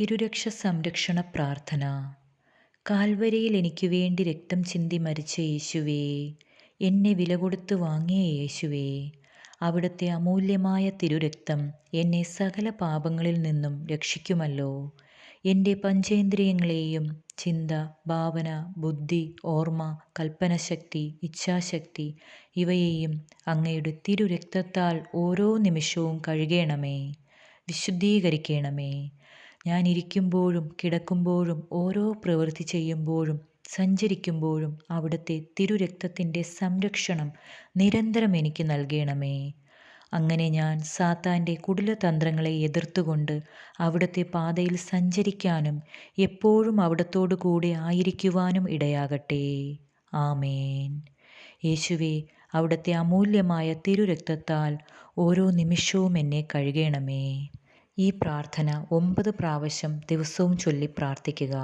തിരുരക്ഷ സംരക്ഷണ പ്രാർത്ഥന. കാൽവരയിൽ എനിക്ക് വേണ്ടി രക്തം ചിന്തി മരിച്ച യേശുവേ എന്നെ വില കൊടുത്ത് വാങ്ങിയ യേശുവേ അവിടുത്തെ അമൂല്യമായ തിരുരക്തം എന്നെ സകല പാപങ്ങളിൽ നിന്നും രക്ഷിക്കുമല്ലോ. എന്റെ പഞ്ചേന്ദ്രിയങ്ങളെയും ചിന്ത ഭാവന ബുദ്ധി ഓർമ്മ കൽപ്പനശക്തി ഇച്ഛാശക്തി ഇവയെയും അങ്ങയുടെ തിരുരക്തത്താൽ ഓരോ നിമിഷവും കഴുകേണമേ വിശുദ്ധീകരിക്കണമേ. ഞാൻ ഇരിക്കുമ്പോഴും കിടക്കുമ്പോഴും ഓരോ പ്രവൃത്തി ചെയ്യുമ്പോഴും സഞ്ചരിക്കുമ്പോഴും അവിടുത്തെ തിരുരക്തത്തിന്റെ സംരക്ഷണം നിരന്തരം എനിക്ക് നൽകണമേ. അങ്ങനെ ഞാൻ സാത്താന്റെ കുടിലതന്ത്രങ്ങളെ എതിർത്തുകൊണ്ട് അവിടുത്തെ പാതയിൽ സഞ്ചരിക്കാനും എപ്പോഴും അവിടത്തോടു കൂടെ ആയിരിക്കുവാനും ഇടയാകട്ടെ. ആമേൻ. യേശുവേ അവിടുത്തെ അമൂല്യമായ തിരുരക്തത്താൽ ഓരോ നിമിഷവും എന്നെ കഴുകണമേ. ഈ പ്രാർത്ഥന ഒമ്പത് പ്രാവശ്യം ദിവസവും ചൊല്ലി പ്രാർത്ഥിക്കുക.